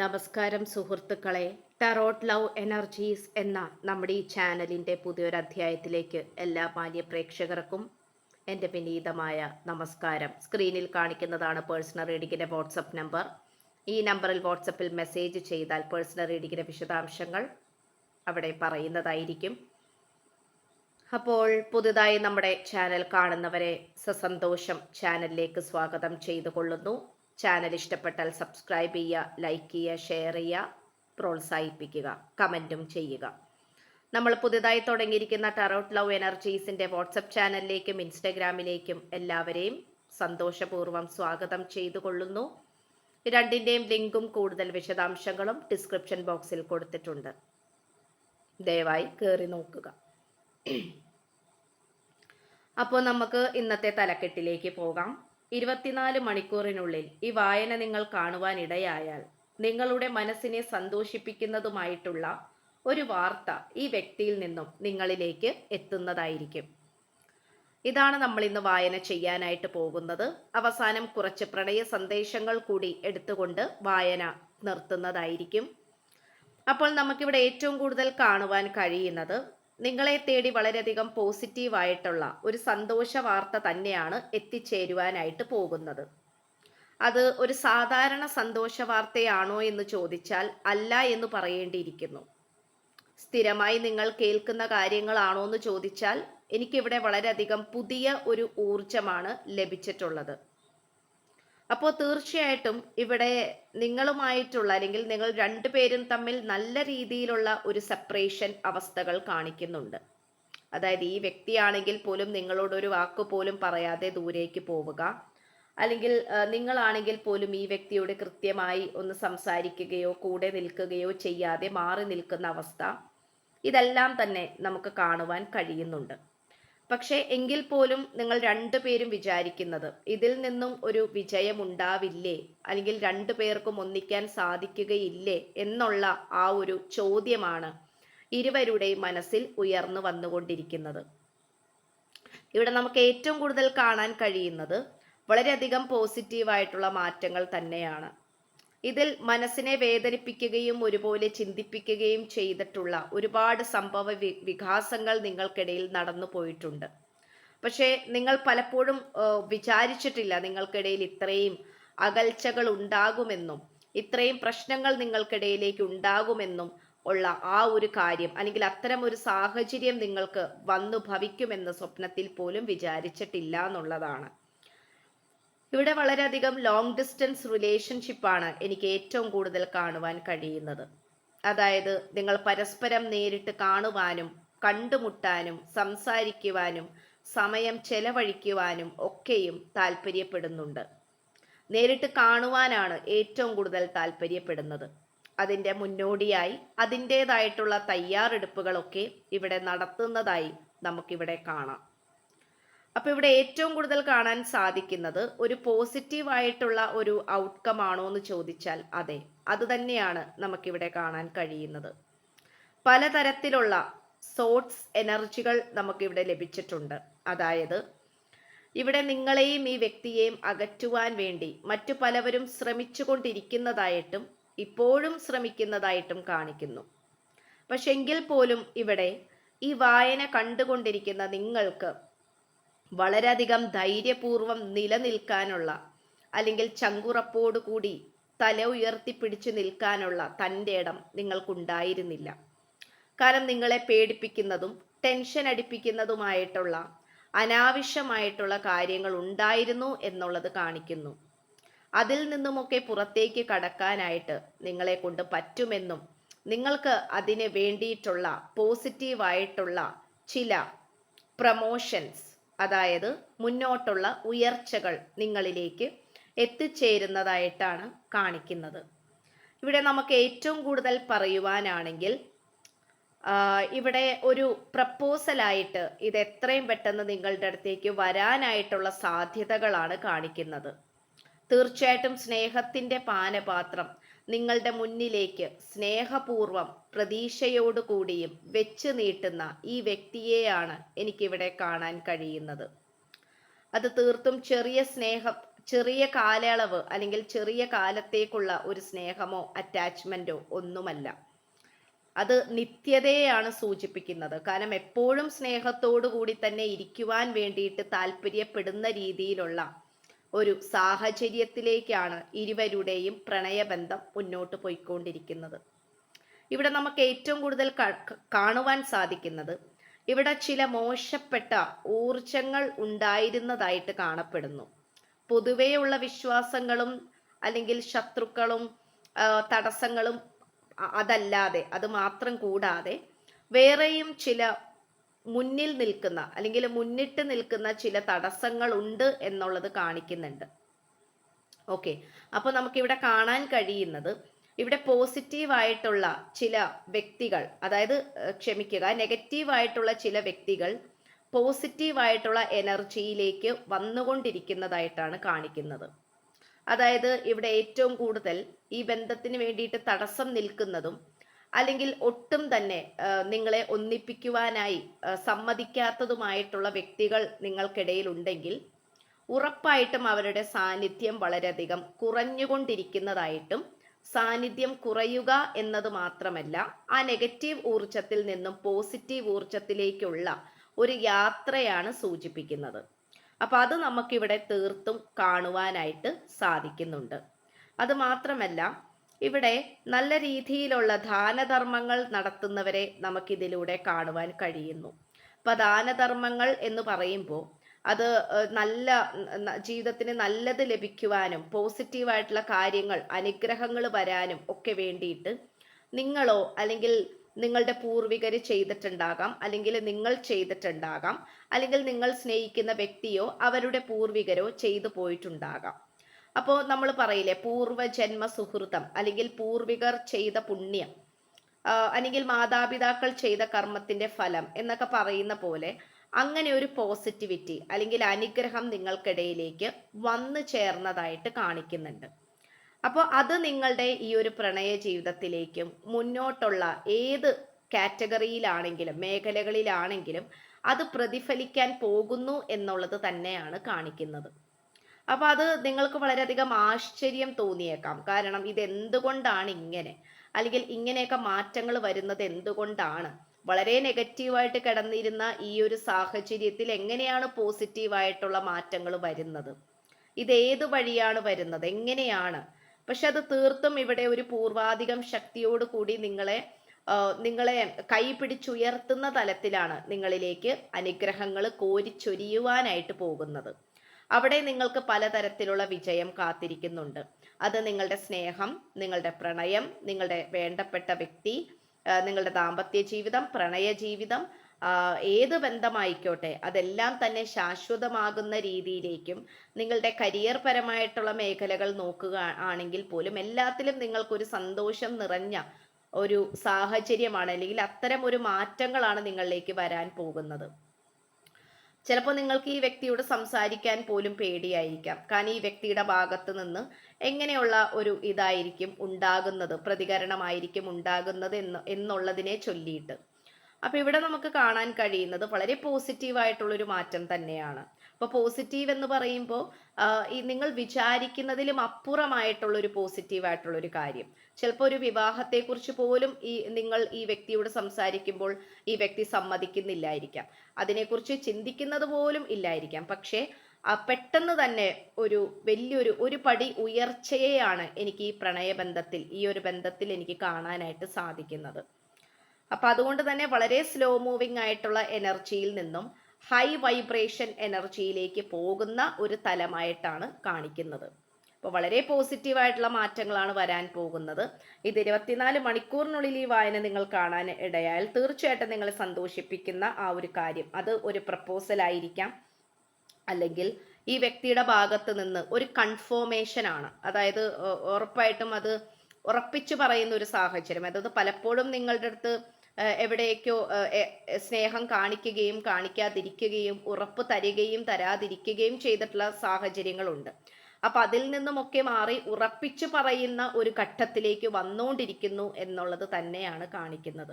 നമസ്കാരം സുഹൃത്തുക്കളെ. Tarot love energies എന്ന നമ്മുടെ ഈ ചാനലിന്റെ പുതിയൊരു അധ്യായത്തിലേക്ക് എല്ലാ മാന്യ പ്രേക്ഷകർക്കും എന്റെ വിനീതമായ നമസ്കാരം. സ്ക്രീനിൽ കാണിക്കുന്നതാണ് പേഴ്സണൽ റീഡിങ്ങിന്റെ വാട്സപ്പ് നമ്പർ ഈ നമ്പറിൽ വാട്സപ്പിൽ മെസ്സേജ് ചെയ്താൽ പേഴ്സണൽ റീഡിങ്ങിന്റെ വിശദാംശങ്ങൾ അവിടെ പറയുന്നതായിരിക്കും. അപ്പോൾ പുതുതായി നമ്മുടെ ചാനൽ കാണുന്നവരെ സസന്തോഷം ചാനലിലേക്ക് സ്വാഗതം ചെയ്തു കൊള്ളുന്നു ചാനൽ ഇഷ്ടപ്പെട്ടാൽ സബ്സ്ക്രൈബ് ചെയ്യുക ലൈക്ക് ചെയ്യുക ഷെയർ ചെയ്യുക പ്രോത്സാഹിപ്പിക്കുക കമന്റും ചെയ്യുക. നമ്മൾ പുതുതായി തുടങ്ങിയിരിക്കുന്ന ടറോട്ട് ലവ് എനർജീസിന്റെ വാട്സപ്പ് ചാനലിലേക്കും ഇൻസ്റ്റഗ്രാമിലേക്കും എല്ലാവരെയും സന്തോഷപൂർവം സ്വാഗതം ചെയ്തു കൊള്ളുന്നു. രണ്ടിന്റെയും ലിങ്കും കൂടുതൽ വിശദാംശങ്ങളും ഡിസ്ക്രിപ്ഷൻ ബോക്സിൽ കൊടുത്തിട്ടുണ്ട്. ദയവായി കയറി നോക്കുക. അപ്പോൾ നമുക്ക് ഇന്നത്തെ തലക്കെട്ടിലേക്ക് പോകാം. ഇരുപത്തിനാല് മണിക്കൂറിനുള്ളിൽ ഈ വായന നിങ്ങൾ കാണുവാനിടയായാൽ നിങ്ങളുടെ മനസ്സിനെ സന്തോഷിപ്പിക്കുന്നതുമായിട്ടുള്ള ഒരു വാർത്ത ഈ വ്യക്തിയിൽ നിന്നും നിങ്ങളിലേക്ക് എത്തുന്നതായിരിക്കും. ഇതാണ് നമ്മൾ ഇന്ന് വായന ചെയ്യാനായിട്ട് പോകുന്നത്. അവസാനം കുറച്ച് പ്രണയ സന്ദേശങ്ങൾ കൂടി എടുത്തുകൊണ്ട് വായന നിർത്തുന്നതായിരിക്കും. അപ്പോൾ നമുക്കിവിടെ ഏറ്റവും കൂടുതൽ കാണുവാൻ കഴിയുന്നത് നിങ്ങളെ തേടി വളരെയധികം പോസിറ്റീവായിട്ടുള്ള ഒരു സന്തോഷ വാർത്ത തന്നെയാണ് എത്തിച്ചേരുവാനായിട്ട് പോകുന്നത്. അത് ഒരു സാധാരണ സന്തോഷ വാർത്തയാണോ എന്ന് ചോദിച്ചാൽ അല്ല എന്ന് പറയേണ്ടിയിരിക്കുന്നു. സ്ഥിരമായി നിങ്ങൾ കേൾക്കുന്ന കാര്യങ്ങളാണോ എന്ന് ചോദിച്ചാൽ എനിക്കിവിടെ വളരെയധികം പുതിയ ഒരു ഊർജമാണ് ലഭിച്ചിട്ടുള്ളത്. അപ്പോൾ തീർച്ചയായിട്ടും ഇവിടെ നിങ്ങളുമായിട്ടുള്ള അല്ലെങ്കിൽ നിങ്ങൾ രണ്ടുപേരും തമ്മിൽ നല്ല രീതിയിലുള്ള ഒരു സെപ്പറേഷൻ അവസ്ഥകൾ കാണിക്കുന്നുണ്ട്. അതായത് ഈ വ്യക്തിയാണെങ്കിൽ പോലും നിങ്ങളോട് ഒരു വാക്ക് പോലും പറയാതെ ദൂരേക്ക് പോവുക. അല്ലെങ്കിൽ നിങ്ങളാണെങ്കിൽ പോലും ഈ വ്യക്തിയോട് കൃത്യമായി ഒന്ന് സംസാരിക്കുകയോ കൂടെ നിൽക്കുകയോ ചെയ്യാതെ മാറി നിൽക്കുന്ന അവസ്ഥ. ഇതെല്ലാം തന്നെ നമുക്ക് കാണുവാൻ കഴിയുന്നുണ്ട്. പക്ഷേ എങ്കിൽ പോലും നിങ്ങൾ രണ്ടു പേരും വിചാരിക്കുന്നത് ഇതിൽ നിന്നും ഒരു വിജയം ഉണ്ടാവില്ലേ അല്ലെങ്കിൽ രണ്ടു പേർക്കും ഒന്നിക്കാൻ സാധിക്കുകയില്ലേ? എന്നുള്ള ആ ഒരു ചോദ്യമാണ് ഇരുവരുടെയും മനസ്സിൽ ഉയർന്നു വന്നുകൊണ്ടിരിക്കുന്നത്. ഇവിടെ നമുക്ക് ഏറ്റവും കൂടുതൽ കാണാൻ കഴിയുന്നത് വളരെയധികം പോസിറ്റീവായിട്ടുള്ള മാറ്റങ്ങൾ തന്നെയാണ്. ഇതിൽ മനസ്സിനെ വേദനിപ്പിക്കുകയും ഒരുപോലെ ചിന്തിപ്പിക്കുകയും ചെയ്തിട്ടുള്ള ഒരുപാട് സംഭവ വികാസങ്ങൾ നിങ്ങൾക്കിടയിൽ നടന്നു പോയിട്ടുണ്ട്. പക്ഷേ നിങ്ങൾ പലപ്പോഴും വിചാരിച്ചിട്ടില്ല നിങ്ങൾക്കിടയിൽ ഇത്രയും അകൽച്ചകൾ ഉണ്ടാകുമെന്നും ഇത്രയും പ്രശ്നങ്ങൾ നിങ്ങൾക്കിടയിലേക്ക് ഉണ്ടാകുമെന്നും ഉള്ള ആ ഒരു കാര്യം അല്ലെങ്കിൽ അത്തരം ഒരു സാഹചര്യം നിങ്ങൾക്ക് വന്നു ഭവിക്കുമെന്ന് സ്വപ്നത്തിൽ പോലും വിചാരിച്ചിട്ടില്ല എന്നുള്ളതാണ്. ഇവിടെ വളരെയധികം ലോങ് ഡിസ്റ്റൻസ് റിലേഷൻഷിപ്പാണ് എനിക്ക് ഏറ്റവും കൂടുതൽ കാണുവാൻ കഴിയുന്നത്. അതായത് നിങ്ങൾ പരസ്പരം നേരിട്ട് കാണുവാനും കണ്ടുമുട്ടാനും സംസാരിക്കുവാനും സമയം ചെലവഴിക്കുവാനും ഒക്കെയും താല്പര്യപ്പെടുന്നുണ്ട്. നേരിട്ട് കാണുവാനാണ് ഏറ്റവും കൂടുതൽ താല്പര്യപ്പെടുന്നത്. അതിന്റെ മുന്നോടിയായി അതിന്റേതായിട്ടുള്ള തയ്യാറെടുപ്പുകളൊക്കെ ഇവിടെ നടത്തുന്നതായി നമുക്കിവിടെ കാണാം. അപ്പൊ ഇവിടെ ഏറ്റവും കൂടുതൽ കാണാൻ സാധിക്കുന്നത് ഒരു പോസിറ്റീവ് ആയിട്ടുള്ള ഒരു ഔട്ട്കം ആണോ എന്ന് ചോദിച്ചാൽ അതെ. അത് തന്നെയാണ് നമുക്കിവിടെ കാണാൻ കഴിയുന്നത്. പലതരത്തിലുള്ള സോട്ട്സ് എനർജികൾ നമുക്കിവിടെ ലഭിച്ചിട്ടുണ്ട്. അതായത് ഇവിടെ നിങ്ങളെയും ഈ വ്യക്തിയെയും അകറ്റുവാൻ വേണ്ടി മറ്റു പലവരും ശ്രമിച്ചുകൊണ്ടിരിക്കുന്നതായിട്ടും ഇപ്പോഴും ശ്രമിക്കുന്നതായിട്ടും കാണിക്കുന്നു. പക്ഷെങ്കിൽ പോലും ഇവിടെ ഈ വായന കണ്ടുകൊണ്ടിരിക്കുന്ന നിങ്ങൾക്ക് വളരെയധികം ധൈര്യപൂർവം നിലനിൽക്കാനുള്ള അല്ലെങ്കിൽ ചങ്കുറപ്പോടുകൂടി തല ഉയർത്തി പിടിച്ചു നിൽക്കാനുള്ള തന്റെ ഇടം നിങ്ങൾക്കുണ്ടായിരുന്നില്ല. കാരണം നിങ്ങളെ പേടിപ്പിക്കുന്നതും ടെൻഷൻ അടിപ്പിക്കുന്നതുമായിട്ടുള്ള അനാവശ്യമായിട്ടുള്ള കാര്യങ്ങൾ ഉണ്ടായിരുന്നു എന്നുള്ളത് കാണിക്കുന്നു. അതിൽ നിന്നുമൊക്കെ പുറത്തേക്ക് കടക്കാനായിട്ട് നിങ്ങളെ കൊണ്ട് പറ്റുമെന്നും നിങ്ങൾക്ക് അതിന് വേണ്ടിയിട്ടുള്ള പോസിറ്റീവായിട്ടുള്ള ചില പ്രമോഷൻസ് അതായത് മുന്നോട്ടുള്ള ഉയർച്ചകൾ നിങ്ങളിലേക്ക് എത്തിച്ചേരുന്നതായിട്ടാണ് കാണിക്കുന്നത്. ഇവിടെ നമുക്ക് ഏറ്റവും കൂടുതൽ പറയുവാനാണെങ്കിൽ ഇവിടെ ഒരു പ്രപ്പോസലായിട്ട് ഇത് എത്രയും പെട്ടെന്ന് നിങ്ങളുടെ അടുത്തേക്ക് വരാനായിട്ടുള്ള സാധ്യതകളാണ് കാണിക്കുന്നത്. തീർച്ചയായിട്ടും സ്നേഹത്തിന്റെ പാനപാത്രം നിങ്ങളുടെ മുന്നിലേക്ക് സ്നേഹപൂർവം പ്രതീക്ഷയോടുകൂടിയും വെച്ച് നീട്ടുന്ന ഈ വ്യക്തിയെയാണ് എനിക്കിവിടെ കാണാൻ കഴിയുന്നത്. അത് തീർത്തും ചെറിയ സ്നേഹം ചെറിയ കാലയളവ് അല്ലെങ്കിൽ ചെറിയ കാലത്തേക്കുള്ള ഒരു സ്നേഹമോ അറ്റാച്ച്മെന്റോ ഒന്നുമല്ല. അത് നിത്യതയെയാണ് സൂചിപ്പിക്കുന്നത്. കാരണം എപ്പോഴും സ്നേഹത്തോടു കൂടി തന്നെ ഇരിക്കുവാൻ വേണ്ടിയിട്ട് താല്പര്യപ്പെടുന്ന രീതിയിലുള്ള ഒരു സാഹചര്യത്തിലേക്കാണ് ഇരുവരുടെയും പ്രണയബന്ധം മുന്നോട്ട് പോയിക്കൊണ്ടിരിക്കുന്നത്. ഇവിടെ നമുക്ക് ഏറ്റവും കൂടുതൽ കാണുവാൻ സാധിക്കുന്നത് ഇവിടെ ചില മോശപ്പെട്ട ഊർജങ്ങൾ ഉണ്ടായിരുന്നതായിട്ട് കാണപ്പെടുന്നു. പൊതുവെയുള്ള വിശ്വാസങ്ങളും അല്ലെങ്കിൽ ശത്രുക്കളും തടസ്സങ്ങളും അതല്ലാതെ അത് മാത്രം കൂടാതെ വേറെയും ചില മുന്നിൽ നിൽക്കുന്ന അല്ലെങ്കിൽ മുന്നിട്ട് നിൽക്കുന്ന ചില തടസ്സങ്ങൾ ഉണ്ട് എന്നുള്ളത് കാണിക്കുന്നുണ്ട്. ഓക്കെ. അപ്പോൾ നമുക്കിവിടെ കാണാൻ കഴിയുന്നത് ഇവിടെ പോസിറ്റീവായിട്ടുള്ള ചില വ്യക്തികൾ അതായത് ക്ഷമിക്കുക നെഗറ്റീവായിട്ടുള്ള ചില വ്യക്തികൾ പോസിറ്റീവായിട്ടുള്ള എനർജിയിലേക്ക് വന്നുകൊണ്ടിരിക്കുന്നതായിട്ടാണ് കാണിക്കുന്നത്. അതായത് ഇവിടെ ഏറ്റവും കൂടുതൽ ഈ ബന്ധത്തിന് വേണ്ടിയിട്ട് തടസ്സം നിൽക്കുന്നതും അല്ലെങ്കിൽ ഒട്ടും തന്നെ നിങ്ങളെ ഒന്നിപ്പിക്കുവാനായി സമ്മതിക്കാത്തതുമായിട്ടുള്ള വ്യക്തികൾ നിങ്ങൾക്കിടയിൽ ഉണ്ടെങ്കിൽ ഉറപ്പായിട്ടും അവരുടെ സാന്നിധ്യം വളരെയധികം കുറഞ്ഞുകൊണ്ടിരിക്കുന്നതായിട്ടും സാന്നിധ്യം കുറയുക എന്നത് മാത്രമല്ല ആ നെഗറ്റീവ് ഊർജത്തിൽ നിന്നും പോസിറ്റീവ് ഊർജത്തിലേക്കുള്ള ഒരു യാത്രയാണ് സൂചിപ്പിക്കുന്നത്. അപ്പൊ അത് നമുക്കിവിടെ തീർത്തും കാണുവാനായിട്ട് സാധിക്കുന്നുണ്ട്. അത് മാത്രമല്ല ഇവിടെ നല്ല രീതിയിലുള്ള ദാനധർമ്മങ്ങൾ നടത്തുന്നവരെ നമുക്കിതിലൂടെ കാണുവാൻ കഴിയുന്നു. അപ്പൊ ദാനധർമ്മങ്ങൾ എന്ന് പറയുമ്പോൾ അത് നല്ല ജീവിതത്തിന് നല്ലത് ലഭിക്കുവാനും പോസിറ്റീവായിട്ടുള്ള കാര്യങ്ങൾ അനുഗ്രഹങ്ങൾ വരാനും ഒക്കെ വേണ്ടിയിട്ട് നിങ്ങളോ അല്ലെങ്കിൽ നിങ്ങളുടെ പൂർവികർ ചെയ്തിട്ടുണ്ടാകാം അല്ലെങ്കിൽ നിങ്ങൾ ചെയ്തിട്ടുണ്ടാകാം അല്ലെങ്കിൽ നിങ്ങൾ സ്നേഹിക്കുന്ന വ്യക്തിയോ അവരുടെ പൂർവികരോ ചെയ്തു പോയിട്ടുണ്ടാകാം. അപ്പോൾ നമ്മൾ പറയില്ലേ പൂർവജന്മ സുഹൃതം അല്ലെങ്കിൽ പൂർവികർ ചെയ്ത പുണ്യം അല്ലെങ്കിൽ മാതാപിതാക്കൾ ചെയ്ത കർമ്മത്തിന്റെ ഫലം എന്നൊക്കെ പറയുന്ന പോലെ അങ്ങനെ ഒരു പോസിറ്റിവിറ്റി അല്ലെങ്കിൽ അനുഗ്രഹം നിങ്ങൾക്കിടയിലേക്ക് വന്നു ചേർന്നതായിട്ട് കാണിക്കുന്നുണ്ട്. അപ്പോൾ അത് നിങ്ങളുടെ ഈ ഒരു പ്രണയ ജീവിതത്തിലേക്കും മുന്നോട്ടുള്ള ഏത് കാറ്റഗറിയിലാണെങ്കിലും മേഖലകളിലാണെങ്കിലും അത് പ്രതിഫലിക്കാൻ പോകുന്നു എന്നുള്ളത് തന്നെയാണ് കാണിക്കുന്നത്. അപ്പോൾ അത് നിങ്ങൾക്ക് വളരെയധികം ആശ്ചര്യം തോന്നിയേക്കാം. കാരണം ഇത് എന്തുകൊണ്ടാണ് ഇങ്ങനെ? അല്ലെങ്കിൽ ഇങ്ങനെയൊക്കെ മാറ്റങ്ങൾ വരുന്നത് എന്തുകൊണ്ടാണ്? വളരെ നെഗറ്റീവായിട്ട് കിടന്നിരുന്ന ഈ ഒരു സാഹചര്യത്തിൽ എങ്ങനെയാണ് പോസിറ്റീവായിട്ടുള്ള മാറ്റങ്ങൾ വരുന്നത്? ഇത് ഏത് വഴിയാണ് വരുന്നത്? എങ്ങനെയാണ്? പക്ഷെ അത് തീർത്തും ഇവിടെ ഒരു പൂർവാധികം ശക്തിയോട് കൂടി നിങ്ങളെ നിങ്ങളെ കൈ പിടിച്ചുയർത്തുന്ന തലത്തിലാണ് നിങ്ങളിലേക്ക് അനുഗ്രഹങ്ങൾ കോരിച്ചൊരിയുവാനായിട്ട് പോകുന്നത്. അവിടെ നിങ്ങൾക്ക് പലതരത്തിലുള്ള വിജയം കാത്തിരിക്കുന്നുണ്ട്. അത് നിങ്ങളുടെ സ്നേഹം നിങ്ങളുടെ പ്രണയം നിങ്ങളുടെ വേണ്ടപ്പെട്ട വ്യക്തി നിങ്ങളുടെ ദാമ്പത്യ ജീവിതം പ്രണയ ജീവിതം ഏത് ബന്ധമായിക്കോട്ടെ അതെല്ലാം തന്നെ ശാശ്വതമാകുന്ന രീതിയിലേക്കും നിങ്ങളുടെ കരിയർ പരമായിട്ടുള്ള മേഖലകൾ നോക്കുക ആണെങ്കിൽ പോലും എല്ലാത്തിലും നിങ്ങൾക്കൊരു സന്തോഷം നിറഞ്ഞ ഒരു സാഹചര്യമാണ് അല്ലെങ്കിൽ അത്തരം ഒരു മാറ്റങ്ങളാണ് നിങ്ങളിലേക്ക് വരാൻ പോകുന്നത്. ചിലപ്പോൾ നിങ്ങൾക്ക് ഈ വ്യക്തിയോട് സംസാരിക്കാൻ പോലും പേടിയായിരിക്കാം. കാരണം ഈ വ്യക്തിയുടെ ഭാഗത്ത് നിന്ന് എങ്ങനെയുള്ള ഒരു ഇതായിരിക്കും ഉണ്ടാകുന്നത് പ്രതികരണമായിരിക്കും ഉണ്ടാകുന്നത് എന്ന് എന്നുള്ളതിനെ ചൊല്ലിയിട്ട്. അപ്പൊ ഇവിടെ നമുക്ക് കാണാൻ കഴിയുന്നത് വളരെ പോസിറ്റീവ് ആയിട്ടുള്ള ഒരു മാറ്റം തന്നെയാണ്. അപ്പൊ പോസിറ്റീവ് എന്ന് പറയുമ്പോൾ ഈ നിങ്ങൾ വിചാരിക്കുന്നതിലും അപ്പുറമായിട്ടുള്ള ഒരു പോസിറ്റീവ് ആയിട്ടുള്ള ഒരു കാര്യം. ചിലപ്പോൾ ഒരു വിവാഹത്തെക്കുറിച്ച് പോലും ഈ നിങ്ങൾ ഈ വ്യക്തിയോട് സംസാരിക്കുമ്പോൾ ഈ വ്യക്തി സമ്മതിക്കുന്നില്ലായിരിക്കാം. അതിനെക്കുറിച്ച് ചിന്തിക്കുന്നത് പോലും ഇല്ലായിരിക്കാം. പക്ഷേ പെട്ടെന്ന് തന്നെ ഒരു വലിയൊരു ഒരു പടി ഉയർച്ചയെയാണ് എനിക്ക് ഈ പ്രണയബന്ധത്തിൽ ഈ ഒരു ബന്ധത്തിൽ എനിക്ക് കാണാനായിട്ട് സാധിക്കുന്നത്. അപ്പൊ അതുകൊണ്ട് തന്നെ വളരെ സ്ലോ മൂവിങ് ആയിട്ടുള്ള എനർജിയിൽ നിന്നും ഹൈ വൈബ്രേഷൻ എനർജിയിലേക്ക് പോകുന്ന ഒരു തലമായിട്ടാണ് കാണിക്കുന്നത്. അപ്പോൾ വളരെ പോസിറ്റീവായിട്ടുള്ള മാറ്റങ്ങളാണ് വരാൻ പോകുന്നത്. ഇത് ഇരുപത്തിനാല് മണിക്കൂറിനുള്ളിൽ ഈ വായന നിങ്ങൾ കാണാൻ ഇടയായാൽ തീർച്ചയായിട്ടും നിങ്ങളെ സന്തോഷിപ്പിക്കുന്ന ആ ഒരു കാര്യം. അത് ഒരു പ്രപ്പോസൽ ആയിരിക്കാം. അല്ലെങ്കിൽ ഈ വ്യക്തിയുടെ ഭാഗത്ത് നിന്ന് ഒരു കൺഫോമേഷൻ ആണ്. അതായത് ഉറപ്പായിട്ടും അത് ഉറപ്പിച്ചു പറയുന്ന ഒരു സാഹചര്യം. അതായത് പലപ്പോഴും നിങ്ങളുടെ അടുത്ത് എവിടേക്കോ സ്നേഹം കാണിക്കുകയും കാണിക്കാതിരിക്കുകയും ഉറപ്പ് തരികയും തരാതിരിക്കുകയും ചെയ്തിട്ടുള്ള സാഹചര്യങ്ങളുണ്ട്. അപ്പൊ അതിൽ നിന്നുമൊക്കെ മാറി ഉറപ്പിച്ചു പറയുന്ന ഒരു ഘട്ടത്തിലേക്ക് വന്നുകൊണ്ടിരിക്കുന്നു എന്നുള്ളത് തന്നെയാണ് കാണിക്കുന്നത്.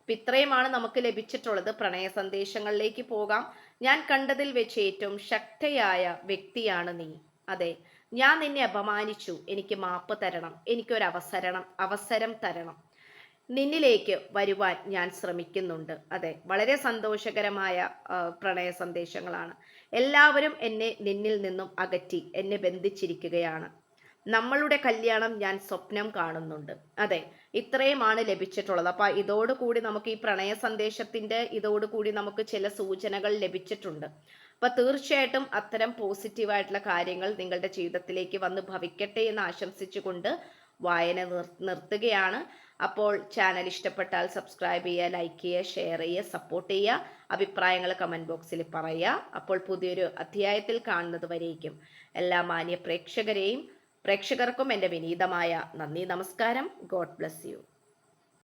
അപ്പൊ ഇത്രയുമാണ് നമുക്ക് ലഭിച്ചിട്ടുള്ളത്. പ്രണയ സന്ദേശങ്ങളിലേക്ക് പോകാം. ഞാൻ കണ്ടതിൽ വെച്ച് ഏറ്റവും ശക്തയായ വ്യക്തിയാണ് നീ. അതെ ഞാൻ നിന്നെ അപമാനിച്ചു. എനിക്ക് മാപ്പ് തരണം. എനിക്കൊരവസരണം അവസരം തരണം. നിന്നിലേക്ക് വരുവാൻ ഞാൻ ശ്രമിക്കുന്നുണ്ട്. അതെ വളരെ സന്തോഷകരമായ പ്രണയ സന്ദേശങ്ങളാണ്. എല്ലാവരും എന്നെ നിന്നിൽ നിന്നും അകറ്റി എന്നെ ബന്ധിച്ചിരിക്കുകയാണ്. നമ്മളുടെ കല്യാണം ഞാൻ സ്വപ്നം കാണുന്നുണ്ട്. അതെ ഇത്രയുമാണ് ലഭിച്ചിട്ടുള്ളത്. അപ്പൊ ഇതോടുകൂടി നമുക്ക് ഈ പ്രണയ സന്ദേശത്തിന്റെ ഇതോടുകൂടി നമുക്ക് ചില സൂചനകൾ ലഭിച്ചിട്ടുണ്ട്. അപ്പൊ തീർച്ചയായിട്ടും അത്തരം പോസിറ്റീവായിട്ടുള്ള കാര്യങ്ങൾ നിങ്ങളുടെ ജീവിതത്തിലേക്ക് വന്ന് ഭവിക്കട്ടെ എന്ന് ആശംസിച്ചുകൊണ്ട് വായന നിർ നിർത്തുകയാണ്. അപ്പോൾ ചാനൽ ഇഷ്ടപ്പെട്ടാൽ സബ്സ്ക്രൈബ് ചെയ്യുക ലൈക്ക് ചെയ്യുക ഷെയർ ചെയ്യുക സപ്പോർട്ട് ചെയ്യുക അഭിപ്രായങ്ങൾ കമന്റ് ബോക്സിൽ പറയുക. അപ്പോൾ പുതിയൊരു അധ്യായത്തിൽ കാണുന്നത് വരേക്കും. എല്ലാ മാന്യ പ്രേക്ഷകരെയും പ്രേക്ഷകർക്കും എന്റെ വിനീതമായ നന്ദി നമസ്കാരം. God bless you